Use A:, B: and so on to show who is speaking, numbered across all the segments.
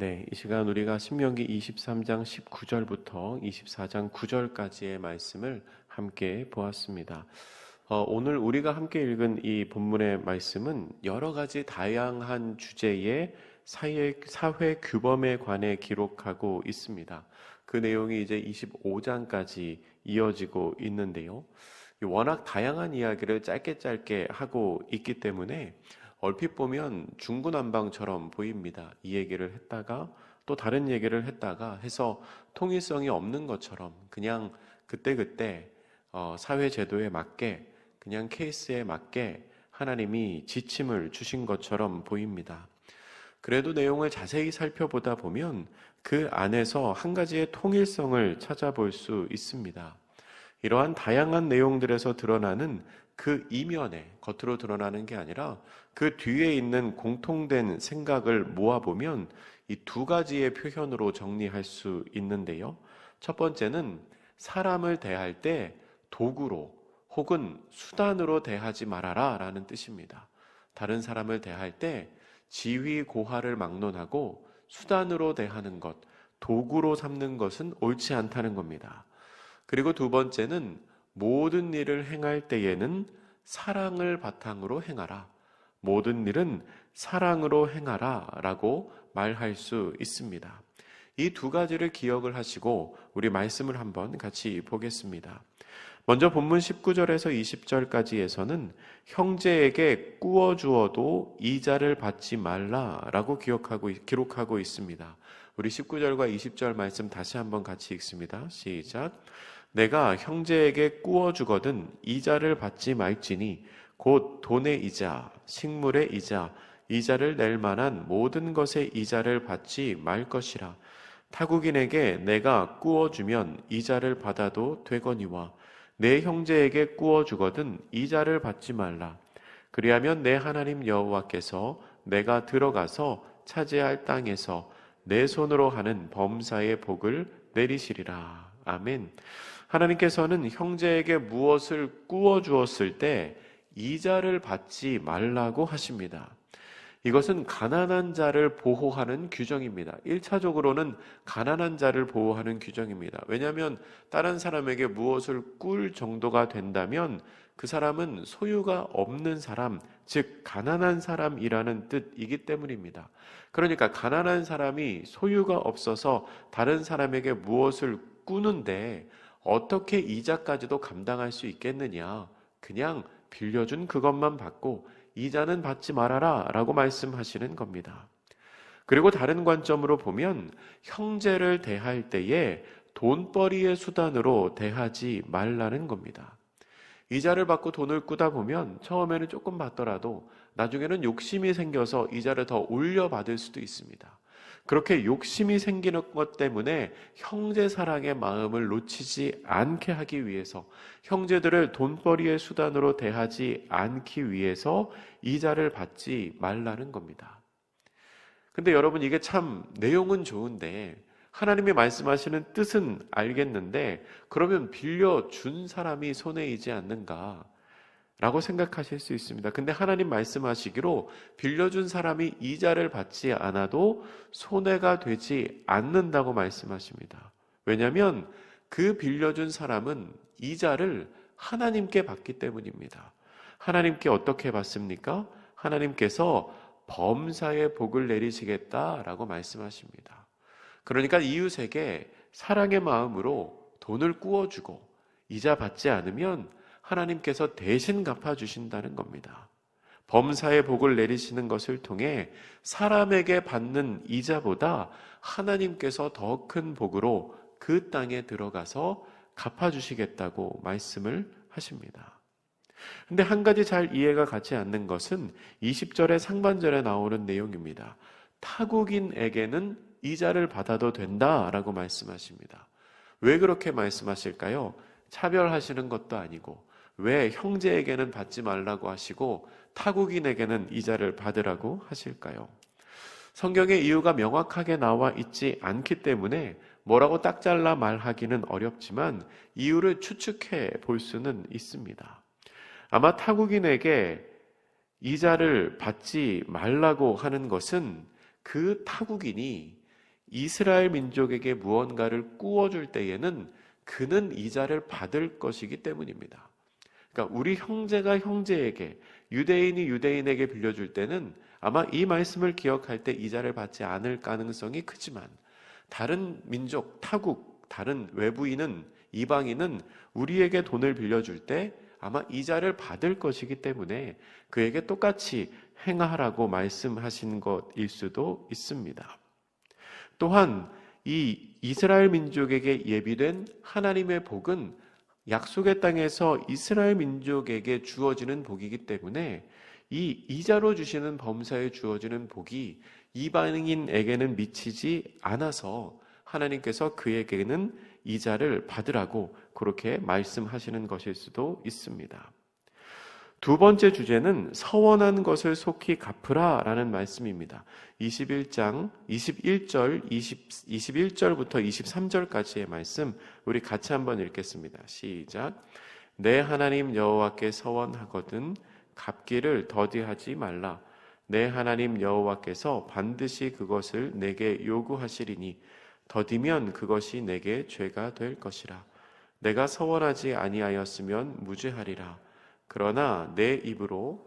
A: 네, 이 시간 우리가 신명기 23장 19절부터 24장 9절까지의 말씀을 함께 보았습니다. 어, 오늘 우리가 함께 읽은 이 본문의 말씀은 여러 가지 다양한 주제의 사회, 사회 규범에 관해 기록하고 있습니다. 그 내용이 이제 25장까지 이어지고 있는데요. 워낙 다양한 이야기를 짧게 짧게 하고 있기 때문에 얼핏 보면 중구난방처럼 보입니다. 이 얘기를 했다가 또 다른 얘기를 했다가 해서 통일성이 없는 것처럼 그냥 그때그때 어, 사회 제도에 맞게 그냥 케이스에 맞게 하나님이 지침을 주신 것처럼 보입니다. 그래도 내용을 자세히 살펴보다 보면 그 안에서 한 가지의 통일성을 찾아볼 수 있습니다. 이러한 다양한 내용들에서 드러나는 그 이면에 겉으로 드러나는 게 아니라 그 뒤에 있는 공통된 생각을 모아보면 이 두 가지의 표현으로 정리할 수 있는데요. 첫 번째는 사람을 대할 때 도구로 혹은 수단으로 대하지 말아라 라는 뜻입니다. 다른 사람을 대할 때 지위 고하를 막론하고 수단으로 대하는 것, 도구로 삼는 것은 옳지 않다는 겁니다. 그리고 두 번째는 모든 일을 행할 때에는 사랑을 바탕으로 행하라. 모든 일은 사랑으로 행하라 라고 말할 수 있습니다. 이 두 가지를 기억을 하시고 우리 말씀을 한번 같이 보겠습니다. 먼저 본문 19절에서 20절까지에서는 형제에게 꾸어 주어도 이자를 받지 말라라고 기억하고 기록하고 있습니다. 우리 19절과 20절 말씀 다시 한번 같이 읽습니다. 시작. 내가 형제에게 꾸어 주거든 이자를 받지 말지니 곧 돈의 이자, 식물의 이자, 이자를 낼 만한 모든 것의 이자를 받지 말 것이라. 타국인에게 내가 꾸어 주면 이자를 받아도 되거니와 내 형제에게 꾸어 주거든 이자를 받지 말라. 그리하면 내 하나님 여호와께서 내가 들어가서 차지할 땅에서 내 손으로 하는 범사의 복을 내리시리라. 아멘. 하나님께서는 형제에게 무엇을 꾸어 주었을 때 이자를 받지 말라고 하십니다. 이것은 가난한 자를 보호하는 규정입니다. 1차적으로는 가난한 자를 보호하는 규정입니다. 왜냐하면 다른 사람에게 무엇을 꿀 정도가 된다면 그 사람은 소유가 없는 사람, 즉, 가난한 사람이라는 뜻이기 때문입니다. 그러니까 가난한 사람이 소유가 없어서 다른 사람에게 무엇을 꾸는데 어떻게 이자까지도 감당할 수 있겠느냐. 그냥 빌려준 그것만 받고 이자는 받지 말아라 라고 말씀하시는 겁니다. 그리고 다른 관점으로 보면 형제를 대할 때에 돈벌이의 수단으로 대하지 말라는 겁니다. 이자를 받고 돈을 꾸다 보면 처음에는 조금 받더라도 나중에는 욕심이 생겨서 이자를 더 올려받을 수도 있습니다. 그렇게 욕심이 생기는 것 때문에 형제 사랑의 마음을 놓치지 않게 하기 위해서 형제들을 돈벌이의 수단으로 대하지 않기 위해서 이자를 받지 말라는 겁니다. 근데 여러분 이게 참 내용은 좋은데 하나님이 말씀하시는 뜻은 알겠는데 그러면 빌려준 사람이 손해이지 않는가? 라고 생각하실 수 있습니다. 근데 하나님 말씀하시기로 빌려준 사람이 이자를 받지 않아도 손해가 되지 않는다고 말씀하십니다. 왜냐하면 그 빌려준 사람은 이자를 하나님께 받기 때문입니다. 하나님께 어떻게 받습니까? 하나님께서 범사의 복을 내리시겠다라고 말씀하십니다. 그러니까 이웃에게 사랑의 마음으로 돈을 꾸어주고 이자 받지 않으면 하나님께서 대신 갚아주신다는 겁니다. 범사의 복을 내리시는 것을 통해 사람에게 받는 이자보다 하나님께서 더 큰 복으로 그 땅에 들어가서 갚아주시겠다고 말씀을 하십니다. 근데 한 가지 잘 이해가 가지 않는 것은 20절의 상반절에 나오는 내용입니다. 타국인에게는 이자를 받아도 된다라고 말씀하십니다. 왜 그렇게 말씀하실까요? 차별하시는 것도 아니고 왜 형제에게는 받지 말라고 하시고 타국인에게는 이자를 받으라고 하실까요? 성경의 이유가 명확하게 나와 있지 않기 때문에 뭐라고 딱 잘라 말하기는 어렵지만 이유를 추측해 볼 수는 있습니다. 아마 타국인에게 이자를 받지 말라고 하는 것은 그 타국인이 이스라엘 민족에게 무언가를 꾸어줄 때에는 그는 이자를 받을 것이기 때문입니다. 그러니까 우리 형제가 형제에게 유대인이 유대인에게 빌려줄 때는 아마 이 말씀을 기억할 때 이자를 받지 않을 가능성이 크지만 다른 민족, 타국, 다른 외부인은 이방인은 우리에게 돈을 빌려줄 때 아마 이자를 받을 것이기 때문에 그에게 똑같이 행하라고 말씀하신 것일 수도 있습니다. 또한 이 이스라엘 민족에게 예비된 하나님의 복은 약속의 땅에서 이스라엘 민족에게 주어지는 복이기 때문에 이 이자로 주시는 범사에 주어지는 복이 이방인에게는 미치지 않아서 하나님께서 그에게는 이자를 받으라고 그렇게 말씀하시는 것일 수도 있습니다. 두 번째 주제는 서원한 것을 속히 갚으라 라는 말씀입니다. 21장, 21절, 20, 21절부터 23절까지의 말씀, 우리 같이 한번 읽겠습니다. 시작. 내 하나님 여호와께 서원하거든 갚기를 더디하지 말라. 내 하나님 여호와께서 반드시 그것을 내게 요구하시리니 더디면 그것이 내게 죄가 될 것이라. 내가 서원하지 아니하였으면 무죄하리라. 그러나 내 입으로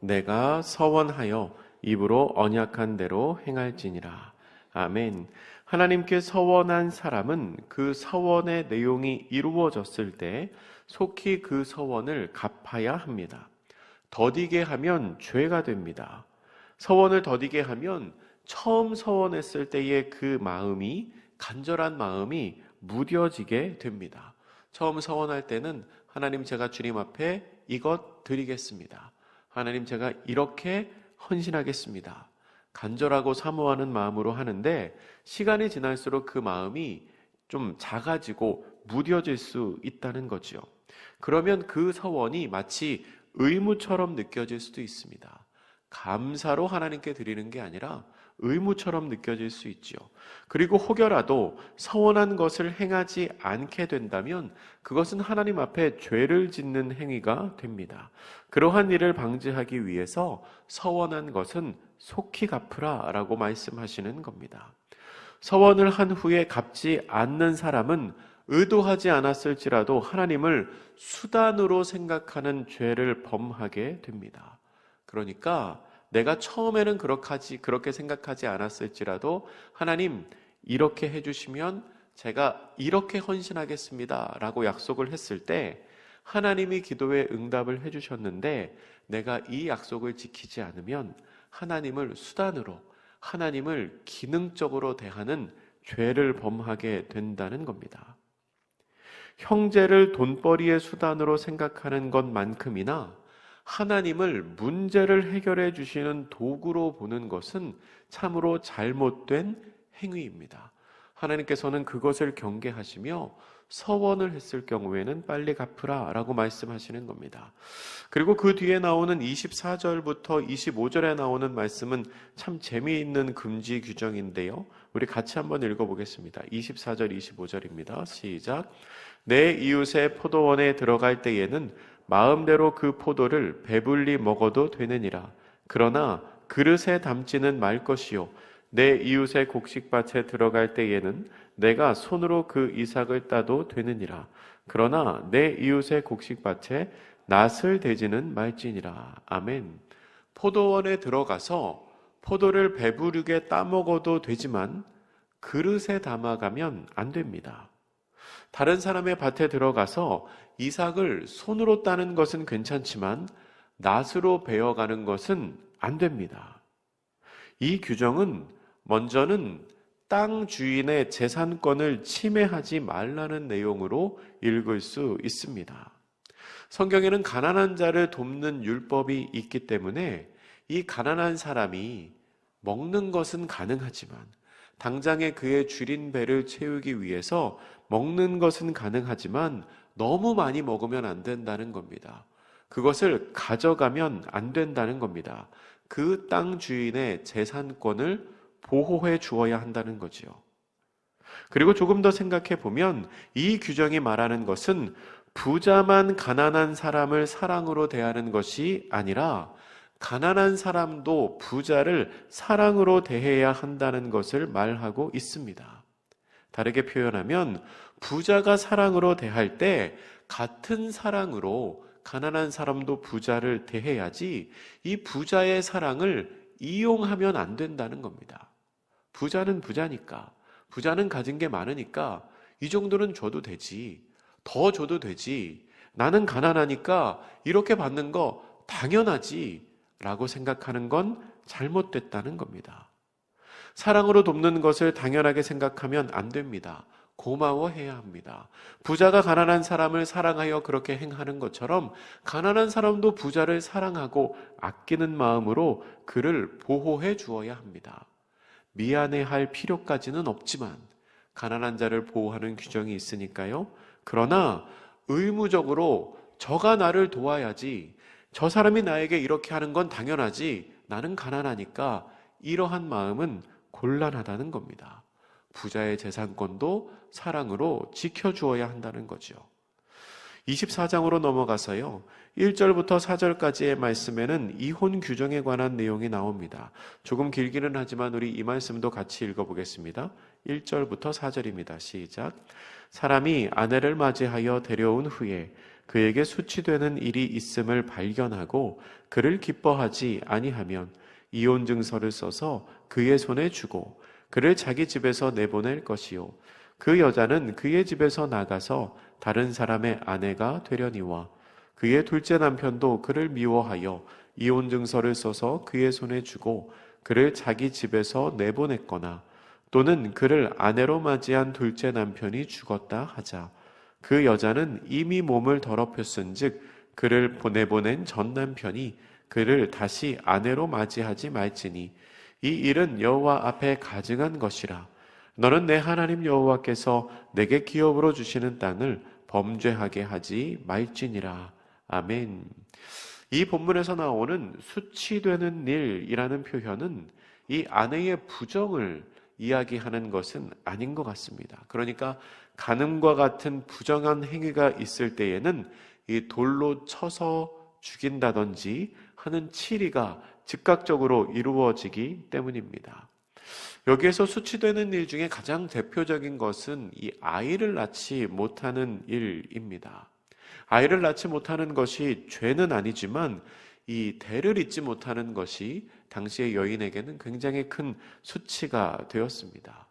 A: 내가 서원하여 입으로 언약한 대로 행할지니라. 아멘. 하나님께 서원한 사람은 그 서원의 내용이 이루어졌을 때 속히 그 서원을 갚아야 합니다. 더디게 하면 죄가 됩니다. 서원을 더디게 하면 처음 서원했을 때의 그 마음이 간절한 마음이 무뎌지게 됩니다. 처음 서원할 때는 하나님 제가 주님 앞에 이것 드리겠습니다. 하나님 제가 이렇게 헌신하겠습니다. 간절하고 사모하는 마음으로 하는데 시간이 지날수록 그 마음이 좀 작아지고 무뎌질 수 있다는 거죠. 그러면 그 서원이 마치 의무처럼 느껴질 수도 있습니다. 감사로 하나님께 드리는 게 아니라 의무처럼 느껴질 수 있지요. 그리고 혹여라도 서원한 것을 행하지 않게 된다면 그것은 하나님 앞에 죄를 짓는 행위가 됩니다. 그러한 일을 방지하기 위해서 서원한 것은 속히 갚으라 라고 말씀하시는 겁니다. 서원을 한 후에 갚지 않는 사람은 의도하지 않았을지라도 하나님을 수단으로 생각하는 죄를 범하게 됩니다. 그러니까 내가 처음에는 그렇게, 그렇게 생각하지 않았을지라도 하나님 이렇게 해주시면 제가 이렇게 헌신하겠습니다. 라고 약속을 했을 때 하나님이 기도에 응답을 해주셨는데 내가 이 약속을 지키지 않으면 하나님을 수단으로 하나님을 기능적으로 대하는 죄를 범하게 된다는 겁니다. 형제를 돈벌이의 수단으로 생각하는 것만큼이나 하나님을 문제를 해결해 주시는 도구로 보는 것은 참으로 잘못된 행위입니다. 하나님께서는 그것을 경계하시며 서원을 했을 경우에는 빨리 갚으라 라고 말씀하시는 겁니다. 그리고 그 뒤에 나오는 24절부터 25절에 나오는 말씀은 참 재미있는 금지 규정인데요. 우리 같이 한번 읽어보겠습니다. 24절, 25절입니다. 시작. 내 이웃의 포도원에 들어갈 때에는 마음대로 그 포도를 배불리 먹어도 되느니라. 그러나 그릇에 담지는 말 것이요. 내 이웃의 곡식밭에 들어갈 때에는 내가 손으로 그 이삭을 따도 되느니라. 그러나 내 이웃의 곡식밭에 낫을 대지는 말지니라. 아멘. 포도원에 들어가서 포도를 배부르게 따먹어도 되지만 그릇에 담아가면 안 됩니다. 다른 사람의 밭에 들어가서 이삭을 손으로 따는 것은 괜찮지만 낫으로 베어가는 것은 안 됩니다. 이 규정은 먼저는 땅 주인의 재산권을 침해하지 말라는 내용으로 읽을 수 있습니다. 성경에는 가난한 자를 돕는 율법이 있기 때문에 이 가난한 사람이 먹는 것은 가능하지만 당장에 그의 줄인 배를 채우기 위해서 먹는 것은 가능하지만 너무 많이 먹으면 안 된다는 겁니다. 그것을 가져가면 안 된다는 겁니다. 그 땅 주인의 재산권을 보호해 주어야 한다는 거지요. 그리고 조금 더 생각해 보면 이 규정이 말하는 것은 부자만 가난한 사람을 사랑으로 대하는 것이 아니라 가난한 사람도 부자를 사랑으로 대해야 한다는 것을 말하고 있습니다. 다르게 표현하면 부자가 사랑으로 대할 때 같은 사랑으로 가난한 사람도 부자를 대해야지 이 부자의 사랑을 이용하면 안 된다는 겁니다. 부자는 부자니까, 부자는 가진 게 많으니까 이 정도는 줘도 되지. 더 줘도 되지. 나는 가난하니까 이렇게 받는 거 당연하지. 라고 생각하는 건 잘못됐다는 겁니다. 사랑으로 돕는 것을 당연하게 생각하면 안 됩니다. 고마워해야 합니다. 부자가 가난한 사람을 사랑하여 그렇게 행하는 것처럼 가난한 사람도 부자를 사랑하고 아끼는 마음으로 그를 보호해 주어야 합니다. 미안해 할 필요까지는 없지만 가난한 자를 보호하는 규정이 있으니까요. 그러나 의무적으로 저가 나를 도와야지 저 사람이 나에게 이렇게 하는 건 당연하지 나는 가난하니까 이러한 마음은 곤란하다는 겁니다. 부자의 재산권도 사랑으로 지켜주어야 한다는 거죠. 24장으로 넘어가서요. 1절부터 4절까지의 말씀에는 이혼 규정에 관한 내용이 나옵니다. 조금 길기는 하지만 우리 이 말씀도 같이 읽어보겠습니다. 1절부터 4절입니다. 시작. 사람이 아내를 맞이하여 데려온 후에 그에게 수치되는 일이 있음을 발견하고 그를 기뻐하지 아니하면 이혼 증서를 써서 그의 손에 주고 그를 자기 집에서 내보낼 것이요. 그 여자는 그의 집에서 나가서 다른 사람의 아내가 되려니와 그의 둘째 남편도 그를 미워하여 이혼 증서를 써서 그의 손에 주고 그를 자기 집에서 내보냈거나 또는 그를 아내로 맞이한 둘째 남편이 죽었다 하자 그 여자는 이미 몸을 더럽혔은즉 그를 보내보낸 전 남편이 그를 다시 아내로 맞이하지 말지니 이 일은 여호와 앞에 가증한 것이라 너는 내 하나님 여호와께서 내게 기업으로 주시는 땅을 범죄하게 하지 말지니라 아멘. 이 본문에서 나오는 수치되는 일이라는 표현은 이 아내의 부정을 이야기하는 것은 아닌 것 같습니다. 그러니까 간음과 같은 부정한 행위가 있을 때에는 이 돌로 쳐서 죽인다든지 하는 치리가 즉각적으로 이루어지기 때문입니다. 여기에서 수치되는 일 중에 가장 대표적인 것은 이 아이를 낳지 못하는 일입니다. 아이를 낳지 못하는 것이 죄는 아니지만 이 대를 잇지 못하는 것이 당시의 여인에게는 굉장히 큰 수치가 되었습니다.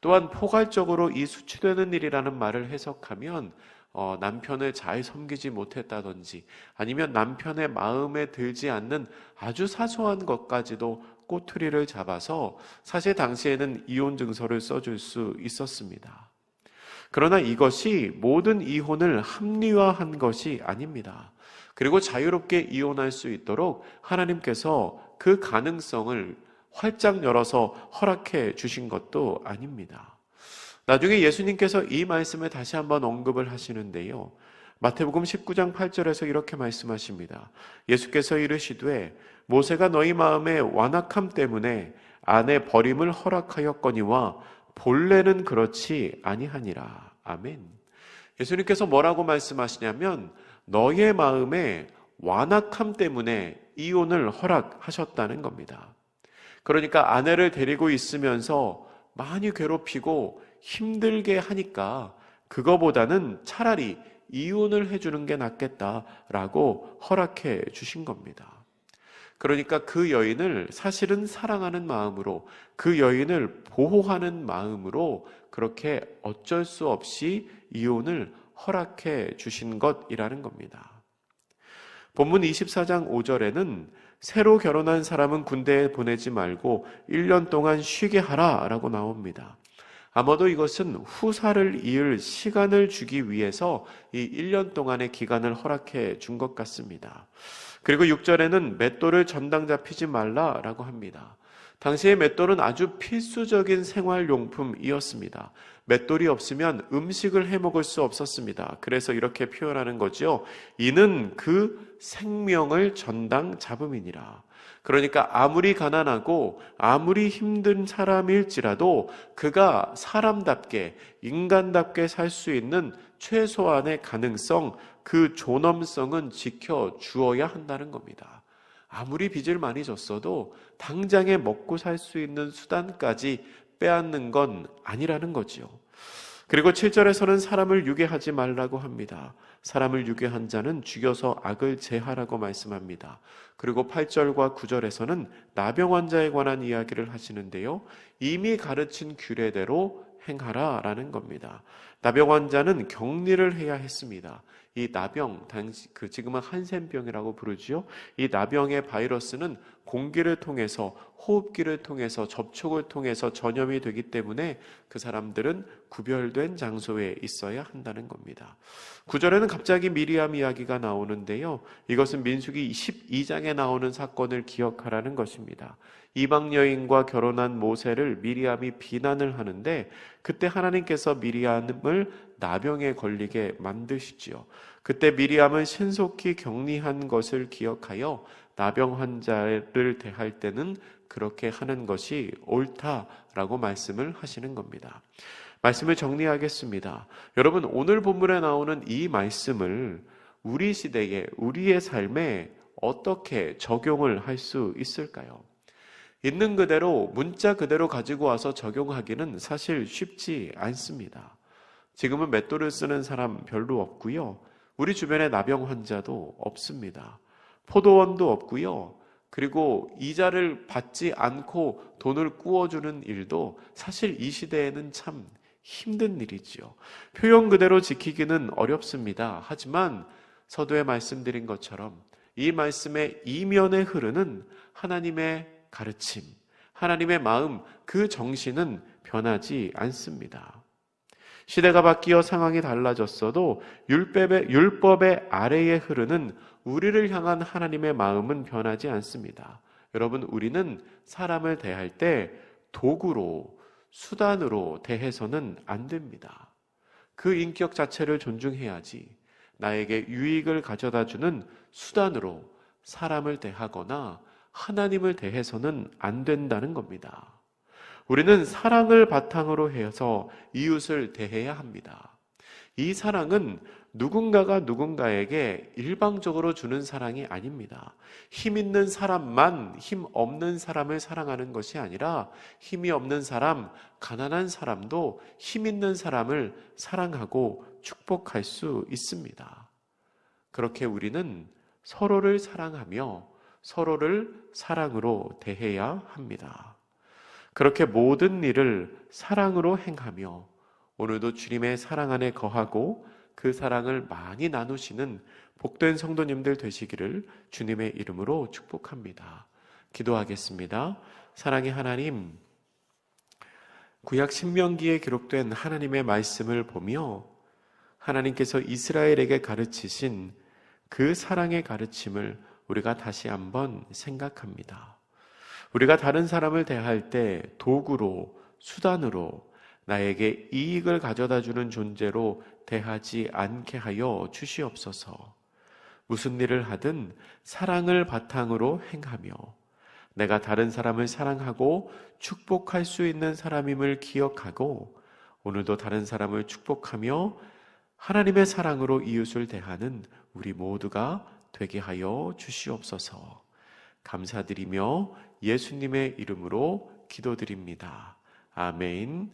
A: 또한 포괄적으로 이 수치되는 일이라는 말을 해석하면 어, 남편을 잘 섬기지 못했다든지 아니면 남편의 마음에 들지 않는 아주 사소한 것까지도 꼬투리를 잡아서 사실 당시에는 이혼 증서를 써줄 수 있었습니다. 그러나 이것이 모든 이혼을 합리화한 것이 아닙니다. 그리고 자유롭게 이혼할 수 있도록 하나님께서 그 가능성을 활짝 열어서 허락해 주신 것도 아닙니다. 나중에 예수님께서 이 말씀을 다시 한번 언급을 하시는데요. 마태복음 19장 8절에서 이렇게 말씀하십니다. 예수께서 이르시되 모세가 너희 마음의 완악함 때문에 아내 버림을 허락하였거니와 본래는 그렇지 아니하니라. 아멘. 예수님께서 뭐라고 말씀하시냐면 너의 마음의 완악함 때문에 이혼을 허락하셨다는 겁니다. 그러니까 아내를 데리고 있으면서 많이 괴롭히고 힘들게 하니까 그거보다는 차라리 이혼을 해주는 게 낫겠다라고 허락해 주신 겁니다. 그러니까 그 여인을 사실은 사랑하는 마음으로 그 여인을 보호하는 마음으로 그렇게 어쩔 수 없이 이혼을 허락해 주신 것이라는 겁니다. 본문 24장 5절에는 새로 결혼한 사람은 군대에 보내지 말고 1년 동안 쉬게 하라 라고 나옵니다. 아마도 이것은 후사를 이을 시간을 주기 위해서 이 1년 동안의 기간을 허락해 준 것 같습니다. 그리고 6절에는 맷돌을 전당 잡히지 말라라고 합니다. 당시의 맷돌은 아주 필수적인 생활용품이었습니다. 맷돌이 없으면 음식을 해 먹을 수 없었습니다. 그래서 이렇게 표현하는 거죠. 이는 그 생명을 전당 잡음이니라. 그러니까 아무리 가난하고 아무리 힘든 사람일지라도 그가 사람답게 인간답게 살 수 있는 최소한의 가능성, 그 존엄성은 지켜 주어야 한다는 겁니다. 아무리 빚을 많이 졌어도 당장에 먹고 살 수 있는 수단까지 빼앗는 건 아니라는 거지요. 그리고 7절에서는 사람을 유괴하지 말라고 합니다. 사람을 유괴한 자는 죽여서 악을 제하라고 말씀합니다. 그리고 8절과 9절에서는 나병 환자에 관한 이야기를 하시는데요. 이미 가르친 규례대로 행하라라는 겁니다. 나병 환자는 격리를 해야 했습니다. 이 나병, 당시 그 지금은 한센병이라고 부르지요. 이 나병의 바이러스는 공기를 통해서 호흡기를 통해서 접촉을 통해서 전염이 되기 때문에 그 사람들은 구별된 장소에 있어야 한다는 겁니다. 구절에는 갑자기 미리암 이야기가 나오는데요. 이것은 민수기 12장에 나오는 사건을 기억하라는 것입니다. 이방 여인과 결혼한 모세를 미리암이 비난을 하는데 그때 하나님께서 미리암을 나병에 걸리게 만드시지요. 그때 미리암은 신속히 격리한 것을 기억하여 나병 환자를 대할 때는 그렇게 하는 것이 옳다라고 말씀을 하시는 겁니다. 말씀을 정리하겠습니다. 여러분, 오늘 본문에 나오는 이 말씀을 우리 시대에, 우리의 삶에 어떻게 적용을 할 수 있을까요? 있는 그대로, 문자 그대로 가지고 와서 적용하기는 사실 쉽지 않습니다. 지금은 맷돌을 쓰는 사람 별로 없고요. 우리 주변에 나병 환자도 없습니다. 포도원도 없고요. 그리고 이자를 받지 않고 돈을 꾸어주는 일도 사실 이 시대에는 참 힘든 일이지요. 표현 그대로 지키기는 어렵습니다. 하지만 서두에 말씀드린 것처럼 이 말씀의 이면에 흐르는 하나님의 가르침, 하나님의 마음, 그 정신은 변하지 않습니다. 시대가 바뀌어 상황이 달라졌어도 율법의, 율법의 아래에 흐르는 우리를 향한 하나님의 마음은 변하지 않습니다. 여러분, 우리는 사람을 대할 때 도구로, 수단으로 대해서는 안 됩니다. 그 인격 자체를 존중해야지 나에게 유익을 가져다 주는 수단으로 사람을 대하거나 하나님을 대해서는 안 된다는 겁니다. 우리는 사랑을 바탕으로 해서 이웃을 대해야 합니다. 이 사랑은 누군가가 누군가에게 일방적으로 주는 사랑이 아닙니다. 힘 있는 사람만 힘 없는 사람을 사랑하는 것이 아니라 힘이 없는 사람, 가난한 사람도 힘 있는 사람을 사랑하고 축복할 수 있습니다. 그렇게 우리는 서로를 사랑하며 서로를 사랑으로 대해야 합니다. 그렇게 모든 일을 사랑으로 행하며 오늘도 주님의 사랑 안에 거하고 그 사랑을 많이 나누시는 복된 성도님들 되시기를 주님의 이름으로 축복합니다. 기도하겠습니다. 사랑의 하나님, 구약 신명기에 기록된 하나님의 말씀을 보며 하나님께서 이스라엘에게 가르치신 그 사랑의 가르침을 우리가 다시 한번 생각합니다. 우리가 다른 사람을 대할 때 도구로, 수단으로 나에게 이익을 가져다 주는 존재로 대하지 않게 하여 주시옵소서. 무슨 일을 하든 사랑을 바탕으로 행하며 내가 다른 사람을 사랑하고 축복할 수 있는 사람임을 기억하고 오늘도 다른 사람을 축복하며 하나님의 사랑으로 이웃을 대하는 우리 모두가 되게 하여 주시옵소서. 감사드리며 예수님의 이름으로 기도드립니다. 아멘.